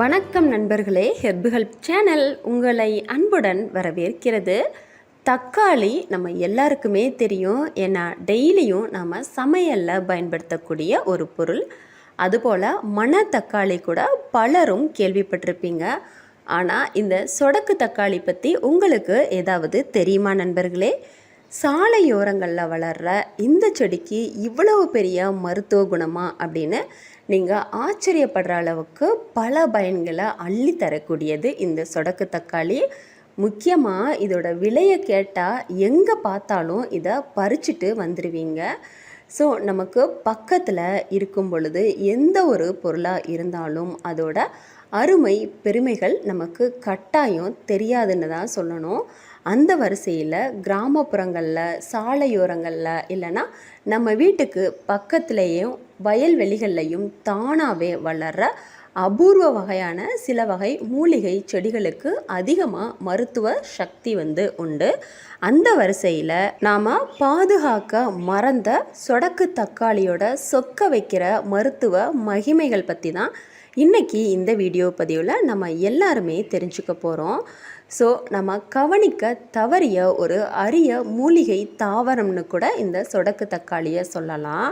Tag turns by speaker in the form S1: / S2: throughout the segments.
S1: வணக்கம் நண்பர்களே herb help channel உங்களை அன்புடன் வரவேற்கிறது. தக்காளி நம்ம எல்லாருக்குமே தெரியும் ஏன்னா டெய்லியும் நாம் சமையலில் பயன்படுத்தக்கூடிய ஒரு பொருள். அதுபோல் மணத்தக்காளி கூட பலரும் கேள்விப்பட்டிருப்பீங்க. ஆனால் இந்த சொடக்கு தக்காளி பற்றி உங்களுக்கு ஏதாவது தெரியுமா நண்பர்களே? சாலையோரங்களில் வளர்கிற இந்த செடிக்கு இவ்வளவு பெரிய மருத்துவ குணமா அப்படின்னு நீங்கள் ஆச்சரியப்படுற அளவுக்கு பல பயன்களை அள்ளி தரக்கூடியது இந்த சொடக்கு தக்காளி. முக்கியமாக இதோட விலையை கேட்டால் எங்கே பார்த்தாலும் இதை பறிச்சுட்டு வந்துடுவீங்க ஸோ நமக்கு பக்கத்தில் இருக்கும் பொழுது எந்த ஒரு பொருளாக இருந்தாலும் அதோட அருமை பெருமைகள் நமக்கு கட்டாயம் தெரியாதுன்னு தான் சொல்லணும். அந்த வரிசையில் கிராமப்புறங்களில் சாலையோரங்களில் இல்லைன்னா நம்ம வீட்டுக்கு பக்கத்துலேயும் வயல்வெளிகள்லையும் தானாகவே வளர்கிற அபூர்வ வகையான சில வகை மூலிகை செடிகளுக்கு அதிகமாக மருத்துவ சக்தி வந்து உண்டு. அந்த வரிசையில் நாம் பாதுகாக்க மறந்த சொடக்கு தக்காளியோட சொக்க வைக்கிற மருத்துவ மகிமைகள் பற்றி தான் இன்றைக்கி இந்த வீடியோ பதிவில் நம்ம எல்லாருமே தெரிஞ்சுக்க போகிறோம் ஸோ நம்ம கவனிக்க தவறிய ஒரு அரிய மூலிகை தாவரம்னு கூட இந்த சொடக்கு தக்காளியை சொல்லலாம்.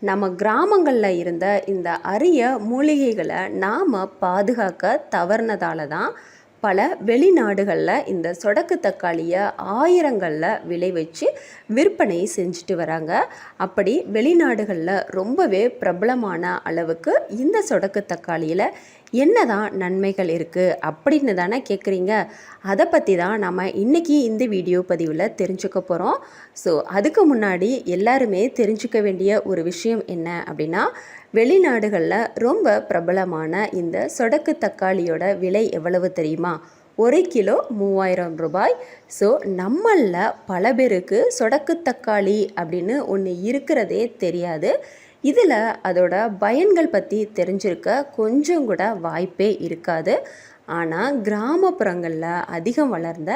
S1: நம்ம கிராமங்களில் இருந்த இந்த அரிய மூலிகைகளை நாம் பாதுகாக்க தவறுனதால தான் பல வெளிநாடுகளில் இந்த சொடக்கு தக்காளியை ஆயிரங்களில் விளை வச்சு விற்பனை செஞ்சுட்டு வராங்க. அப்படி வெளிநாடுகளில் ரொம்பவே பிரபலமான அளவுக்கு இந்த சொடக்கு தக்காளியில் என்னதான் நன்மைகள் இருக்குது அப்படின்னு தானே கேட்குறீங்க அதை பற்றி தான் நம்ம இன்றைக்கி இந்த வீடியோ பதிவில் தெரிஞ்சுக்க போகிறோம் ஸோ அதுக்கு முன்னாடி எல்லாருமே தெரிஞ்சுக்க வேண்டிய ஒரு விஷயம் என்ன அப்படின்னா வெளிநாடுகளில் ரொம்ப பிரபலமான இந்த சொடக்கு தக்காளியோட விலை எவ்வளவு தெரியுமா? ஒரு கிலோ மூவாயிரம் ரூபாய். ஸோ நம்மளில் பல பேருக்கு சொடக்கு தக்காளி அப்படின்னு ஒன்று இருக்கிறதே தெரியாது. இதில் அதோட பயன்கள் பற்றி தெரிஞ்சிருக்க கொஞ்சம் கூட வாய்ப்பே இருக்காது. ஆனால் கிராமப்புறங்களில் அதிகம் வளர்ந்த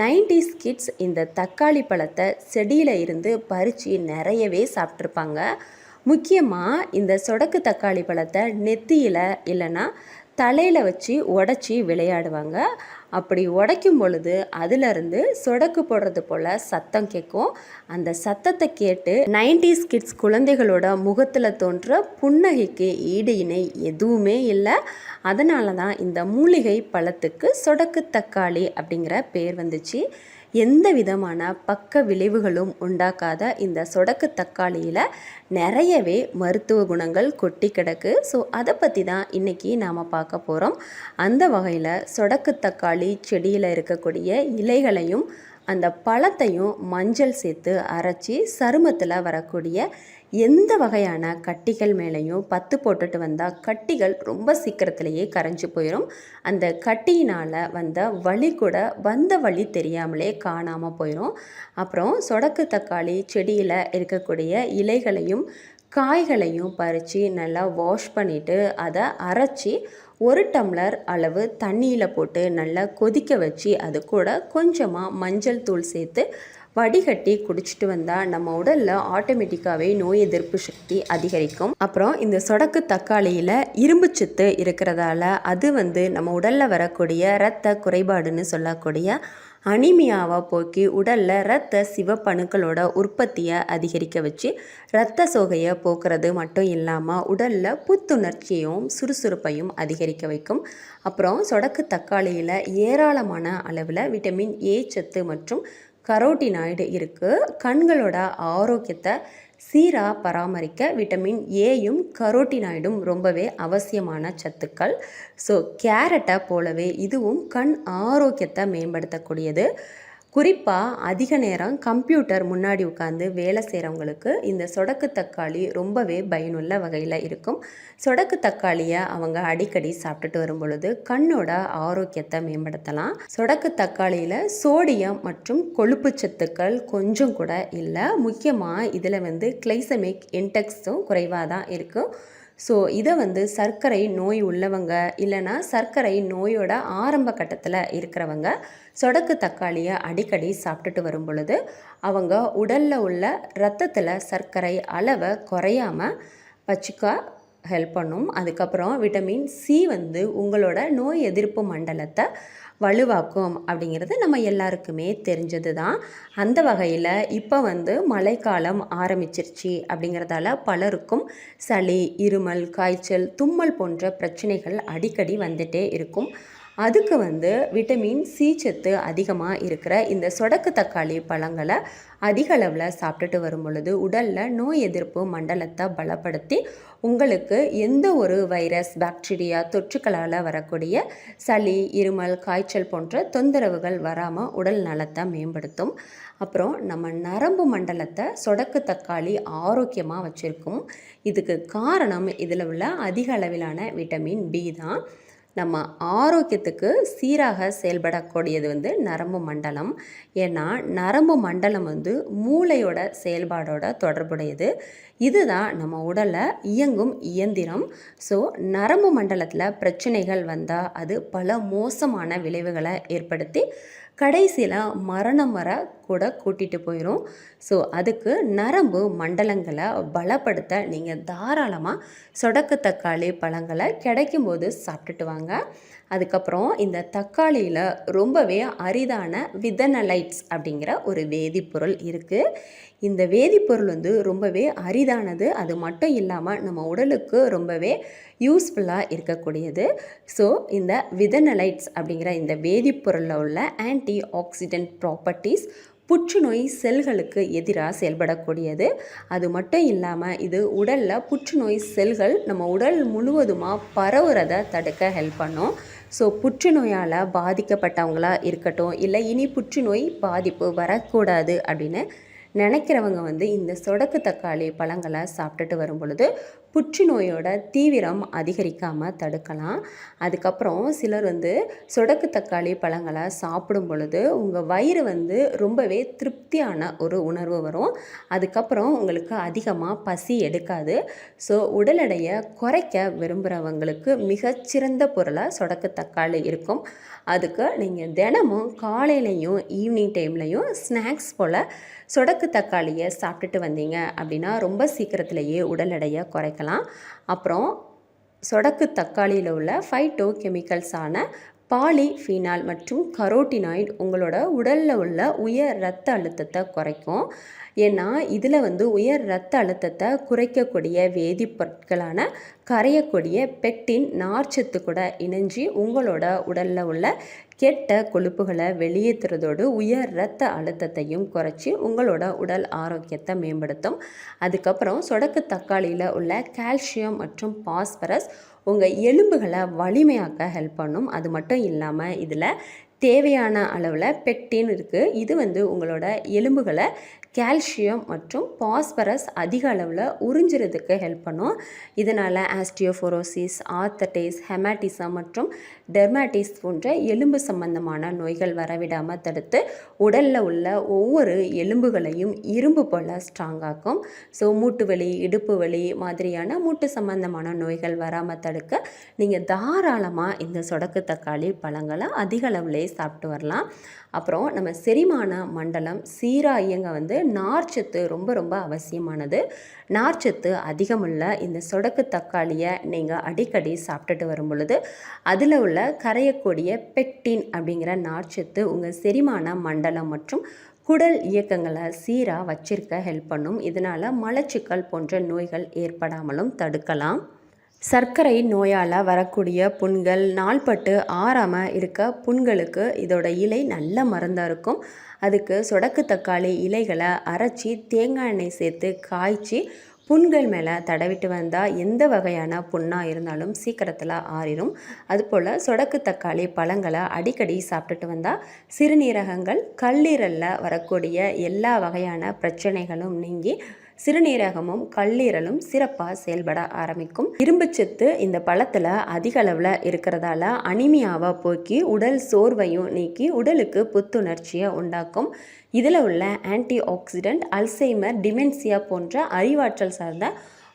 S1: நைன்டிஸ் கிட்ஸ் இந்த தக்காளி பழத்தை செடியில் இருந்து பறித்து நிறையவே சாப்பிட்ருப்பாங்க முக்கியமாக இந்த சொடக்கு தக்காளி பழத்தை நெத்தியில் இல்லைன்னா தலையில் வச்சு உடச்சி விளையாடுவாங்க. அப்படி உடைக்கும் பொழுது அதிலிருந்து சொடக்கு போடுறது போல் சத்தம் கேட்கும். அந்த சத்தத்தை கேட்டு நைன்டிஸ் கிட்ஸ் குழந்தைகளோட முகத்தில் தோன்ற புன்னகைக்கு ஈடு இணை எதுவுமே இல்லை. அதனால தான் இந்த மூலிகை பழத்துக்கு சொடக்கு தக்காளி அப்படிங்கிற பேர் வந்துச்சு. எந்த விதமான பக்க விளைவுகளும் உண்டாக்காத இந்த சொடக்கு தக்காளியில் நிறையவே மருத்துவ குணங்கள் கொட்டி கிடக்கு. ஸோ அதை பற்றி தான் இன்றைக்கி நாம் பார்க்க போகிறோம் அந்த வகையில் சொடக்கு தக்காளி செடியில் இருக்கக்கூடிய இலைகளையும் அந்த பழத்தையும் மஞ்சள் சேர்த்து அரைச்சி சருமத்தில் வரக்கூடிய எந்த வகையான கட்டிகள் மேலேயும் பத்து போட்டுட்டு வந்தால் கட்டிகள் ரொம்ப சீக்கிரத்திலேயே கரைஞ்சி போயிடும் அந்த கட்டியினால் வந்த வலி கூட வந்த வழி தெரியாமலே காணாமல் போயிடும் அப்புறம் சொடக்கு தக்காளி செடியில் இருக்கக்கூடிய இலைகளையும் காய்களையும் பறித்து நல்லா வாஷ் பண்ணிவிட்டு அதை அரைச்சி ஒரு டம்ளர் அளவு தண்ணியில் போட்டு நல்லா கொதிக்க வச்சு அது கூட கொஞ்சமாக மஞ்சள் தூள் சேர்த்து வடிகட்டி குடிச்சிட்டு வந்தால் நம்ம உடலில் ஆட்டோமேட்டிக்காகவே நோய் எதிர்ப்பு சக்தி அதிகரிக்கும். அப்புறம் இந்த சொடக்கு தக்காளியில் இரும்பு சத்து இருக்கிறதால அது வந்து நம்ம உடலில் வரக்கூடிய இரத்த குறைபாடுன்னு சொல்லக்கூடிய அனிமியாவை போக்கி உடலில் இரத்த சிவப்பணுக்களோட உற்பத்தியை அதிகரிக்க வச்சு இரத்த சோகையை போக்குறது மட்டும் இல்லாமல் உடலில் புத்துணர்ச்சியையும் சுறுசுறுப்பையும் அதிகரிக்க வைக்கும். அப்புறம் சொடக்கு தக்காளியில் ஏராளமான அளவில் விட்டமின் ஏ சத்து மற்றும் கரோட்டினாய்டு இருக்குது கண்களோட ஆரோக்கியத்தை சீராக பராமரிக்க விட்டமின் ஏயும் கரோட்டினாய்டும் ரொம்பவே அவசியமான சத்துக்கள். ஸோ கேரட்டை போலவே இதுவும் கண் ஆரோக்கியத்தை மேம்படுத்தக்கூடியது. குறிப்பாக அதிக நேரம் கம்ப்யூட்டர் முன்னாடி உட்காந்து வேலை செய்கிறவங்களுக்கு இந்த சொடக்கு தக்காளி ரொம்பவே பயனுள்ள வகையில் இருக்கும். சொடக்கு தக்காளியை அவங்க அடிக்கடி சாப்பிட்டுட்டு வரும் பொழுது கண்ணோட ஆரோக்கியத்தை மேம்படுத்தலாம். சொடக்கு தக்காளியில் சோடியம் மற்றும் கொழுப்பு சத்துக்கள் கொஞ்சம் கூட இல்லை. முக்கியமாக இதில் வந்து கிளைசமிக் இன்டெக்ஸும் குறைவாக தான் இருக்கும் ஸோ இதை வந்து சர்க்கரை நோய் உள்ளவங்க இல்லைன்னா சர்க்கரை நோயோட ஆரம்ப கட்டத்தில் இருக்கிறவங்க சொடக்கு தக்காளியை அடிக்கடி சாப்பிட்டுட்டு வரும் பொழுது அவங்க உடலில் உள்ள ரத்தத்தில் சர்க்கரை அளவை குறையாமல் வச்சுக்க ஹெல்ப் பண்ணும். அதுக்கப்புறம் விட்டமின் சி வந்து உங்களோட நோய் எதிர்ப்பு மண்டலத்தை வலுவாக்கும் அப்படிங்கிறது நம்ம எல்லாருக்குமே தெரிஞ்சது தான் அந்த வகையில் இப்போ வந்து மழைக்காலம் ஆரம்பிச்சிருச்சு அப்படிங்கிறதால பலருக்கும் சளி இருமல் காய்ச்சல் தும்மல் போன்ற பிரச்சனைகள் அடிக்கடி வந்துட்டே இருக்கும். அதுக்கு வந்து விட்டமின் சி சத்து அதிகமாக இருக்கிற இந்த சொடக்கு தக்காளி பழங்களை அதிக அளவில் சாப்பிட்டுட்டு வரும் பொழுது உடலில் நோய் எதிர்ப்பு மண்டலத்தை பலப்படுத்தி உங்களுக்கு எந்த ஒரு வைரஸ் பாக்டீரியா தொற்றுக்களால் வரக்கூடிய சளி இருமல் காய்ச்சல் போன்ற தொந்தரவுகள் வராமல் உடல் நலத்தை மேம்படுத்தும். அப்புறம் நம்ம நரம்பு மண்டலத்தை சொடக்கு தக்காளி ஆரோக்கியமாக வச்சுருக்கும். இதுக்கு காரணம் இதில் உள்ள அதிக அளவிலான விட்டமின் பி தான். நம்ம ஆரோக்கியத்துக்கு சீராக செயல்படக்கூடியது வந்து நரம்பு மண்டலம். ஏன்னா நரம்பு மண்டலம் வந்து மூளையோட செயல்பாடோட தொடர்புடையது. இதுதான் நம்ம உடலை இயங்கும் இயந்திரம். ஸோ நரம்பு மண்டலத்தில் பிரச்சனைகள் வந்தால் அது பல மோசமான விளைவுகளை ஏற்படுத்தி கடைசியில் மரணம் வர கூட கூட்டிகிட்டு போயிடும் ஸோ அதுக்கு நரம்பு மண்டலங்களை பலப்படுத்த நீங்கள் தாராளமாக சொடக்கு தக்காளி பழங்களை கிடைக்கும்போது சாப்பிட்டுட்டு வாங்க. அதுக்கப்புறம் இந்த தக்காளியில் ரொம்பவே அரிதான விதனலைட்ஸ் அப்படிங்கிற ஒரு வேதிப்பொருள் இருக்குது இந்த வேதிப்பொருள் வந்து ரொம்பவே அரிதானது அது மட்டும் இல்லாமல் நம்ம உடலுக்கு ரொம்பவே யூஸ்ஃபுல்லாக இருக்கக்கூடியது. ஸோ இந்த விதனலைட்ஸ் அப்படிங்கிற இந்த வேதிப்பொருளில் உள்ள ஆன்டி ஆக்சிடென்ட் ப்ராப்பர்ட்டிஸ் புற்றுநோய் செல்களுக்கு எதிராக செயல்படக்கூடியது. அது மட்டும் இல்லாமல் இது உடலில் புற்றுநோய் செல்கள் நம்ம உடல் முழுவதுமாக பரவுறதை தடுக்க ஹெல்ப் பண்ணும். ஸோ புற்றுநோயால் பாதிக்கப்பட்டவங்களா இருக்கட்டும் இல்லை இனி புற்றுநோய் பாதிப்பு வரக்கூடாது அப்படின்னு நினைக்கிறவங்க வந்து இந்த சொடக்கு தக்காளி பழங்களை சாப்பிட்டுட்டு வரும் பொழுது புற்றுநோயோட தீவிரம் அதிகரிக்காமல் தடுக்கலாம். அதுக்கப்புறம் சிலர் வந்து சொடக்கு தக்காளி பழங்களை சாப்பிடும் பொழுது உங்கள் வயிறு வந்து ரொம்பவே திருப்தியான ஒரு உணர்வு வரும். அதுக்கப்புறம் உங்களுக்கு அதிகமாக பசி எடுக்காது. ஸோ உடல் எடையை குறைக்க விரும்புகிறவங்களுக்கு மிகச்சிறந்த பொருளாக சொடக்கு தக்காளி இருக்கும். அதுக்கு நீங்கள் தினமும் காலையிலையும் ஈவினிங் டைம்லையும் ஸ்நாக்ஸ் போல் சொடக்கு தக்காளியை சாப்பிட்டுட்டு வந்தீங்க அப்படின்னா ரொம்ப சீக்கிரத்திலேயே உடல் எடையை குறைக்கலாம். அப்புறம் சொடக்கு தக்காளியில் உள்ள ஃபைட்டோ கெமிக்கல்ஸான பாலிஃபீனால் மற்றும் கரோட்டினாய்டு உங்களோட உடலில் உள்ள உயர் இரத்த அழுத்தத்தை குறைக்கும். ஏன்னா இதில் வந்து உயர் இரத்த அழுத்தத்தை குறைக்கக்கூடிய வேதிப்பொருட்களான கரையக்கூடிய பெக்டின் நார்ச்சத்து கூட இணைஞ்சி உங்களோட உடலில் உள்ள கெட்ட கொழுப்புகளை வெளியேற்றுறதோடு உயர் இரத்த அழுத்தத்தையும் குறைச்சி உங்களோட உடல் ஆரோக்கியத்தை மேம்படுத்தும். அதுக்கப்புறம் சொடக்கு தக்காளியில் உள்ள கால்சியம் மற்றும் பாஸ்பரஸ் உங்கள் எலும்புகளை வலிமையாக்க ஹெல்ப் பண்ணும். அது மட்டும் இல்லாமல் இதில் தேவையான அளவில் பெக்டின் இருக்குது இது வந்து உங்களோட எலும்புகளை கால்சியம் மற்றும் பாஸ்பரஸ் அதிக அளவில் உறிஞ்சுறதுக்கு ஹெல்ப் பண்ணும். இதனால் ஆஸ்டியோஃபோரோசிஸ் ஆர்த்தடைஸ் ஹெமாட்டிசம் மற்றும் டெர்மாட்டிஸ் போன்ற எலும்பு சம்பந்தமான நோய்கள் வரவிடாமல் தடுத்து உடலில் உள்ள ஒவ்வொரு எலும்புகளையும் இரும்பு போல் ஸ்ட்ராங்காக்கும் ஸோ மூட்டு வலி இடுப்பு வலி மாதிரியான மூட்டு சம்பந்தமான நோய்கள் வராமல் தடுக்க நீங்கள் தாராளமாக இந்த சொடக்கு தக்காளி பழங்களை அதிக அளவுலேயே சாப்பிட்டு வரலாம். அப்புறம் நம்ம செரிமான மண்டலம் சீராக இயங்க வந்து நார்ச்சத்து ரொம்ப ரொம்ப அவசியமானது. நார்ச்சத்து அதிகமுள்ள இந்த சொடக்கு தக்காளியை நீங்கள் அடிக்கடி சாப்பிட்டுட்டு வரும் பொழுது அதில் உள்ள கரையக்கூடிய பெக்டின் அப்படிங்கிற நார்ச்சத்து உங்கள் செரிமான மண்டலம் மற்றும் குடல் இயக்கங்களை சீராக வச்சிருக்க ஹெல்ப் பண்ணும். இதனால் மலச்சிக்கல் போன்ற நோய்கள் ஏற்படாமலும் தடுக்கலாம். சர்க்கரை நோயால் வரக்கூடிய புண்கள் நாள்பட்டு ஆறாமல் இருக்க புண்களுக்கு இதோட இலை நல்ல மருந்தாக இருக்கும். அதுக்கு சொடக்கு தக்காளி இலைகளை அரைச்சி தேங்காய் எண்ணெய் சேர்த்து காய்ச்சி புண்கள் மேலே தடவிட்டு வந்தால் எந்த வகையான புண்ணாக இருந்தாலும் சீக்கிரத்தில் ஆறிடும் அதுபோல் சொடக்கு தக்காளி பழங்களை அடிக்கடி சாப்பிட்டுட்டு வந்தால் சிறுநீரகங்கள் கல்லீரலில் வரக்கூடிய எல்லா வகையான பிரச்சனைகளும் நீங்கி சிறுநீரகமும் கல்லீரலும் சிறப்பாக செயல்பட ஆரம்பிக்கும். இரும்புச்சத்து இந்த பழத்தில் அதிக அளவில் இருக்கிறதால அனிமியாவை போக்கி உடல் சோர்வையும் நீக்கி உடலுக்கு புத்துணர்ச்சியை உண்டாக்கும். இதில் உள்ள ஆன்டி ஆக்சிடென்ட் அல்சைமர் டிமென்சியா போன்ற அறிவாற்றல் சார்ந்த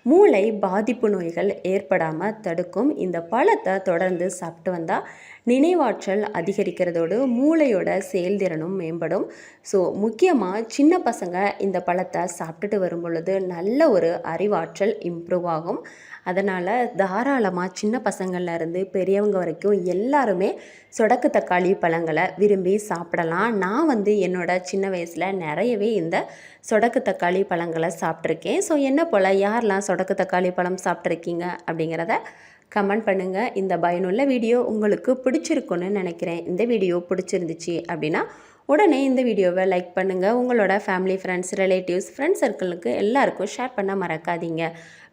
S1: மூளை பாதிப்பு நோய்கள் ஏற்படாமல் தடுக்கும். இந்த பழத்தை தொடர்ந்து சாப்பிட்டு வந்தால் நினைவாற்றல் அதிகரிக்கிறதோடு மூளையோட செயல்திறனும் மேம்படும். ஸோ முக்கியமாக சின்ன பசங்க இந்த பழத்தை சாப்பிட்டுட்டு வரும் பொழுது நல்ல ஒரு அறிவாற்றல் இம்ப்ரூவ் ஆகும். அதனால் தாராளமாக சின்ன பசங்கள்லேருந்து பெரியவங்க வரைக்கும் எல்லாருமே சொடக்கு தக்காளி பழங்களை விரும்பி சாப்பிடலாம். நான் வந்து என்னோட சின்ன வயசில் நிறையவே இந்த சொடக்கு தக்காளி பழங்களை சாப்பிட்ருக்கேன் ஸோ என்ன போல் யாரெல்லாம் சொடக்கு தக்காளி பழம் சாப்பிட்ருக்கீங்க அப்படிங்கிறத கமெண்ட் பண்ணுங்கள் இந்த பயனுள்ள வீடியோ உங்களுக்கு பிடிச்சிருக்குன்னு நினைக்கிறேன். இந்த வீடியோ பிடிச்சிருந்துச்சு அப்படின்னா உடனே இந்த வீடியோவை லைக் பண்ணுங்கள் உங்களோட ஃபேமிலி ஃப்ரெண்ட்ஸ் ரிலேட்டிவ்ஸ் ஃப்ரெண்ட்ஸ் சர்க்கிளுக்கு எல்லாருக்கும் ஷேர் பண்ண மறக்காதீங்க.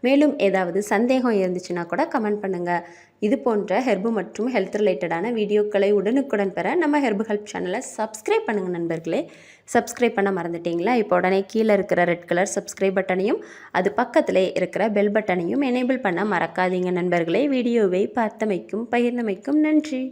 S1: மேலும் ஏதாவது சந்தேகம் இருந்துச்சுன்னா கூட கமெண்ட் பண்ணுங்கள் இது போன்ற ஹெர்பு மற்றும் ஹெல்த் ரிலேட்டடான வீடியோக்களை உடனுக்குடன் பெற நம்ம ஹெர்பு ஹெல்ப் சேனலை சப்ஸ்கிரைப் பண்ணுங்கள் நண்பர்களே. சப்ஸ்கிரைப் பண்ண மறந்துட்டீங்களா? இப்போ உடனே கீழே இருக்கிற ரெட் கலர் சப்ஸ்கிரைப் பட்டனையும் அது பக்கத்தில் இருக்கிற பெல் பட்டனையும் எனேபிள் பண்ண மறக்காதீங்க நண்பர்களே. வீடியோவை பார்த்தமைக்கும் பகிர்ந்தமைக்கும் நன்றி.